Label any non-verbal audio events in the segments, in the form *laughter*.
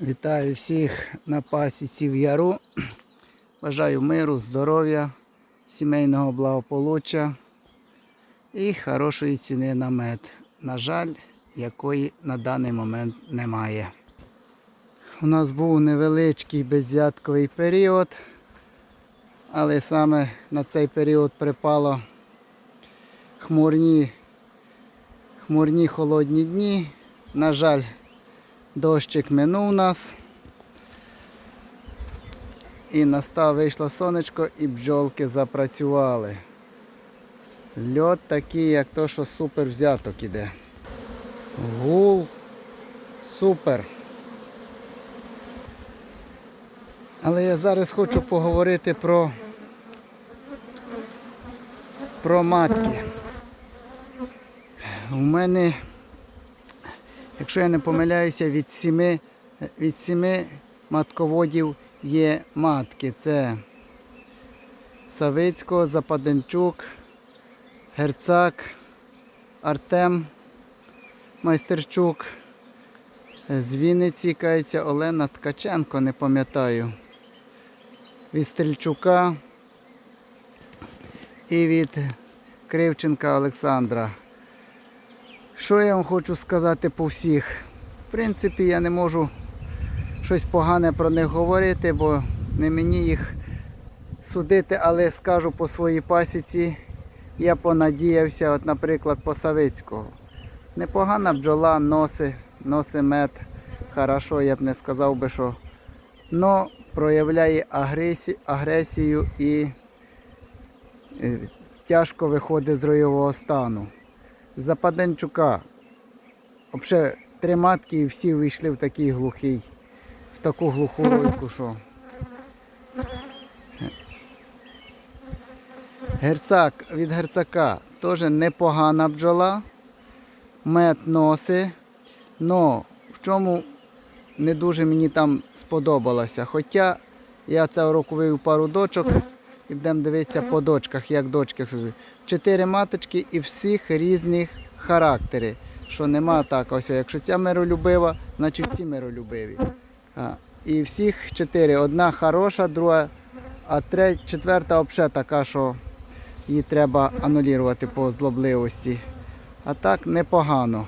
Вітаю всіх на пасіці в яру. Бажаю миру, здоров'я, сімейного благополуччя і хорошої ціни на мед. На жаль, якої на даний момент немає. У нас був невеличкий беззятковий період, але саме на цей період припало хмурні, хмурні холодні дні. На жаль, Дощик минув нас. І настав вийшло сонечко і бджолки запрацювали. Льот такий, як то, що супер взяток іде. Гул супер. Але я зараз хочу поговорити про, про матки. У мене Якщо я не помиляюся, від сіми, від сіми матководів є матки. Це Савицького, Западенчук, Герцак, Артем Майстерчук. З Вінниці кається Олена Ткаченко, не пам'ятаю. Від Стрільчука і від Кривченка Олександра. Що я вам хочу сказати по всіх? В принципі, я не можу щось погане про них говорити, бо не мені їх судити, але скажу по своїй пасіці. Я понадіявся, от, наприклад, по Савицького. Непогана бджола носи, носи мед. Хорошо, я б не сказав би, що. Но проявляє агресію, агресію і е, тяжко виходить з ройового стану. Западенчука. Взагалі три матки і всі вийшли в такий глухий, в таку глуху ройку, що. Герцак від герцака теж непогана бджола. Мед носи. Но в чому не дуже мені там сподобалося. Хоча я цього року вивів пару дочок і будемо дивитися по дочках, як дочки служать. Чотири маточки і всіх різних характери. Що нема так, ось якщо ця миролюбива, значить всі миролюбиві. А, і всіх чотири. Одна хороша, друга, а третя, четверта взагалі така, що її треба анулювати по злобливості. А так непогано.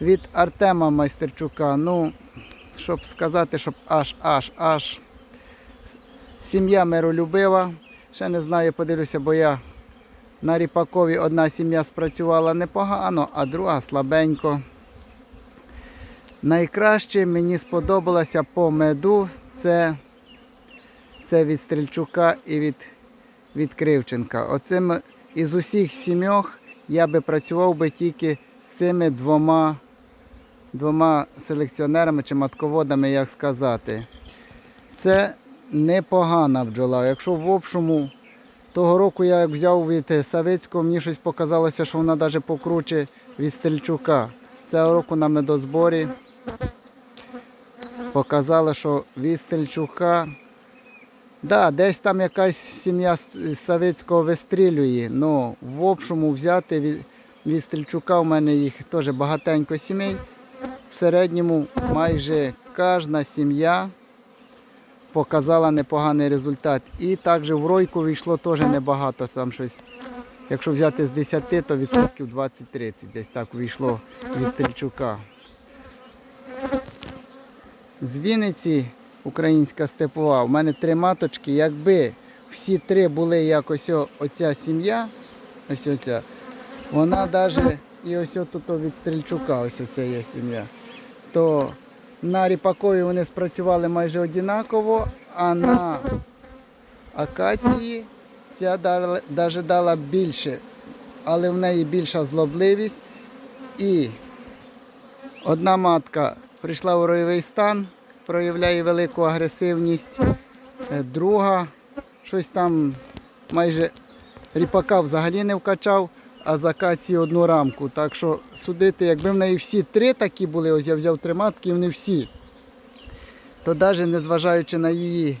Від Артема Майстерчука, ну, щоб сказати, щоб аж, аж, аж. Сім'я миролюбива. Ще не знаю, подивлюся, бо я на Ріпакові одна сім'я спрацювала непогано, а друга слабенько. Найкраще мені сподобалося по меду це, це від Стрільчука і від, від Кривченка. Оцим із усіх сімьох я би працював би тільки з цими двома, двома селекціонерами чи матководами, як сказати. Це непогана бджола. Якщо в общому того року я як взяв від Савицького, мені щось показалося, що вона навіть покруче від Стрільчука. Цього року на медозборі показало, що від Стрільчука, да, десь там якась сім'я Савицького вистрілює, але в общому взяти від, від Стрільчука у мене їх теж багатенько сімей. В середньому майже кожна сім'я показала непоганий результат. І також в ройку вийшло теж небагато. Там щось, якщо взяти з 10, то відсотків 20-30 десь так вийшло від Стрільчука. З Вінниці українська степова. У мене три маточки. Якби всі три були якось о- оця сім'я, ось оця, вона навіть і ось тут від Стрільчука, ось оце є сім'я, то на Ріпакові вони спрацювали майже однаково, а на акації ця навіть дала більше, але в неї більша злобливість. І одна матка прийшла у ройовий стан, проявляє велику агресивність. Е, Друга щось там майже ріпака взагалі не вкачав, а з акації одну рамку. Так що судити, якби в неї всі три такі були, ось я взяв три матки, і вони всі, то навіть незважаючи на її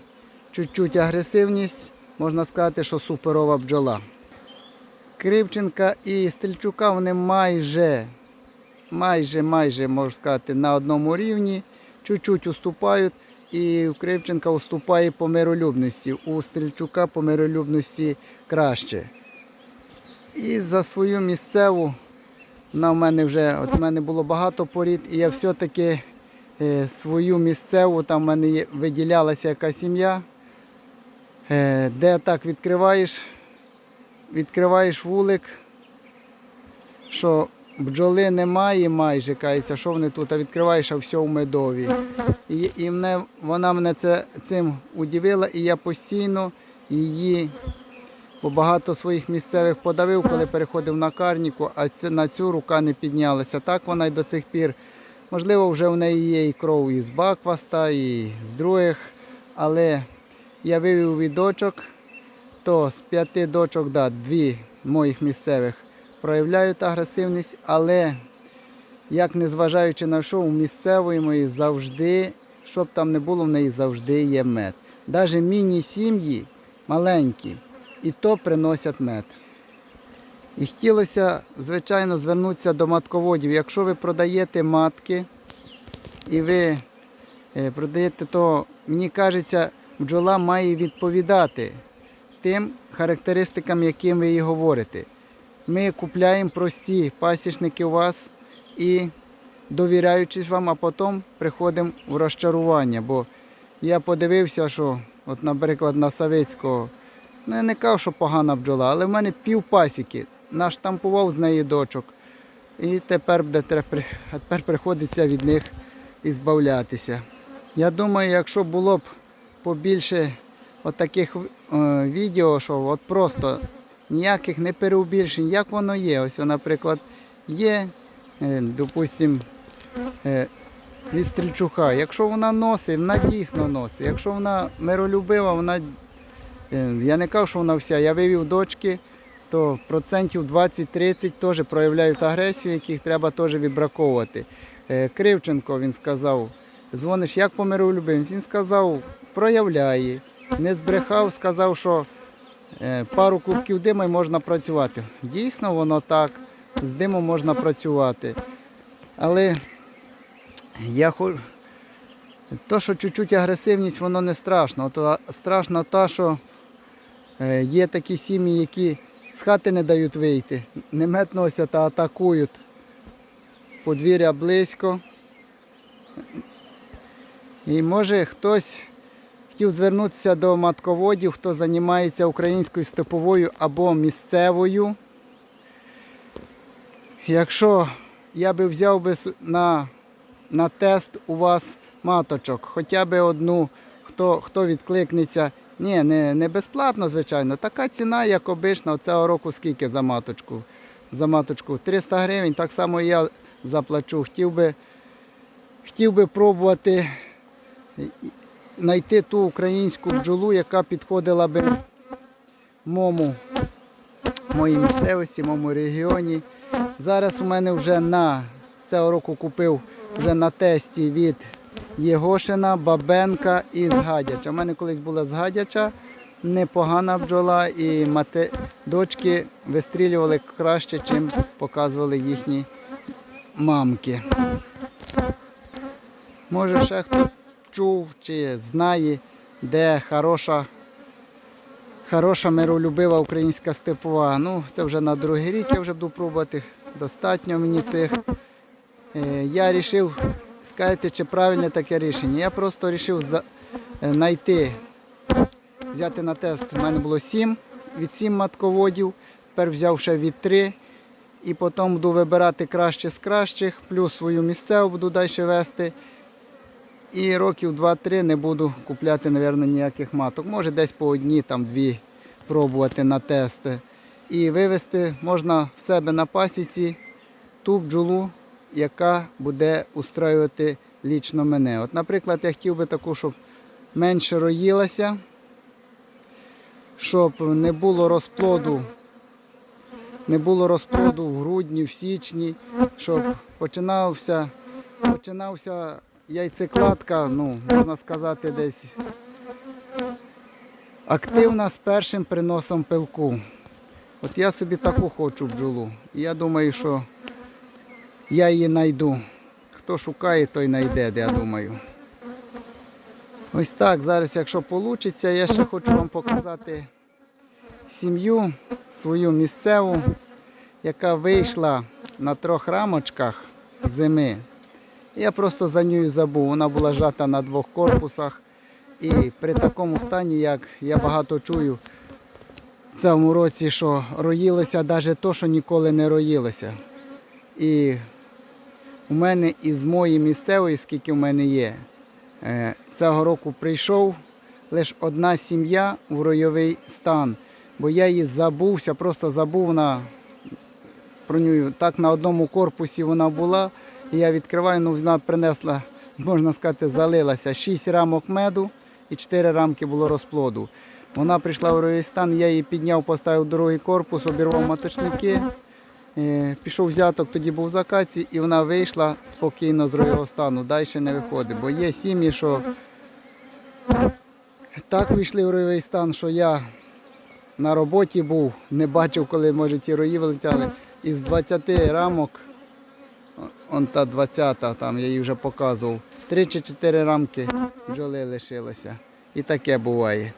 чуть-чуть агресивність, можна сказати, що суперова бджола. Кривченка і Стрільчука вони майже, майже, майже, можна сказати, на одному рівні. чуть-чуть уступають, і у Кривченка уступає по миролюбності, у Стрільчука по миролюбності краще. І за свою місцеву, вона в мене вже, от в мене було багато порід, і я все-таки е, свою місцеву, там в мене виділялася якась сім'я, е, де так відкриваєш, відкриваєш вулик, що бджоли немає майже, кається, що вони тут, а відкриваєш, а все в медові. І, і мене, вона мене це, цим удивила, і я постійно її по багато своїх місцевих подавив, коли переходив на карніку, а на цю рука не піднялася. Так вона й до цих пір. Можливо, вже в неї є і кров із Бакваста, і з других, але я вивів від дочок, то з п'яти дочок, да, дві моїх місцевих проявляють агресивність, але як незважаючи на що, у місцевої моїй завжди, щоб там не було, в неї завжди є мед. Навіть міні-сім'ї маленькі, і то приносять мед. І хотілося, звичайно, звернутися до матководів. Якщо ви продаєте матки і ви е, продаєте, то мені кажеться, бджола має відповідати тим характеристикам, яким ви їй говорите. Ми купляємо прості пасічники у вас і довіряючись вам, а потім приходимо в розчарування. Бо я подивився, що, от, наприклад, на Савицького, ну я не кажу, що погана бджола, але в мене пів пасіки. Наштампував з неї дочок. І тепер, буде, *laughs* тепер приходиться від них ізбавлятися. Я думаю, якщо було б побільше отаких е, відео, що от просто ніяких не переубільшень, як воно є. Ось, наприклад, є, е, допустим, е, від стрільчука. Якщо вона носить, вона дійсно носить. Якщо вона миролюбива, вона. Е, Я не кажу, що вона вся. Я вивів дочки, то процентів 20-30 теж проявляють агресію, яких треба теж відбраковувати. Е, Кривченко він сказав, дзвониш як по миролюбивим? Він сказав, проявляє. Не збрехав, сказав, що е, пару клубків диму і можна працювати. Дійсно, воно так, з димом можна працювати. Але я хочу. То, що чуть-чуть агресивність, воно не страшно. То страшно те, що є такі сім'ї, які з хати не дають вийти, не мед носять, а атакують. Подвір'я близько. І може хтось хотів звернутися до матководів, хто займається українською степовою або місцевою. Якщо я би взяв би на, на тест у вас маточок, хоча б одну, хто, хто відкликнеться. Ні, не, не безплатно, звичайно. Така ціна, як обична, цього року скільки за маточку? За маточку 300 гривень, так само і я заплачу. Хотів би, хотів би пробувати знайти ту українську бджолу, яка підходила би моєму, моїй місцевості, моєму регіоні. Зараз у мене вже на цього року купив вже на тесті від Єгошина, Бабенка і Згадяча. У мене колись була Згадяча, непогана бджола, і мати... дочки вистрілювали краще, чим показували їхні мамки. Може ще хто чув чи знає, де хороша, хороша миролюбива українська степова. Ну, це вже на другий рік я вже буду пробувати. Достатньо мені цих. Е, Я вирішив, скажете, чи правильне таке рішення. Я просто вирішив знайти, взяти на тест. У мене було сім від сім матководів, тепер взяв ще від три. І потім буду вибирати краще з кращих, плюс свою місцеву буду далі вести. І років 2-3 не буду купляти, мабуть, ніяких маток. Може десь по одній, там дві пробувати на тести. І вивести можна в себе на пасіці ту бджолу, яка буде устроювати лічно мене. От, наприклад, я хотів би таку, щоб менше роїлася, щоб не було розплоду. Не було розплоду в грудні, в січні, щоб починався, починався яйцекладка, ну, можна сказати, десь активна з першим приносом пилку. От я собі таку хочу бджолу. І я думаю, що я її знайду. Хто шукає, той знайде, я думаю. Ось так, зараз, якщо вийде, я ще хочу вам показати сім'ю свою місцеву, яка вийшла на трьох рамочках зими. Я просто за нею забув. Вона була жата на двох корпусах. І при такому стані, як я багато чую в цьому році, що роїлося навіть то, що ніколи не роїлося. І у мене із моєї місцевої, скільки в мене є, е, цього року прийшов лише одна сім'я в ройовий стан, бо я її забувся, просто забув на про нього. Так на одному корпусі вона була. І я відкриваю, ну вона принесла, можна сказати, залилася. Шість рамок меду і чотири рамки було розплоду. Вона прийшла в ройовий стан, я її підняв, поставив другий корпус, обірвав маточники. Е, Пішов взяток, тоді був в закаці, і вона вийшла спокійно з ройового стану. Далі не виходить. Бо є сім'ї, що так вийшли в ройовий стан, що я на роботі був, не бачив, коли може ті рої вилетяли. Із 20 рамок, он та 20-та, там я її вже показував, 3 чи 4 рамки бджоли лишилося. І таке буває.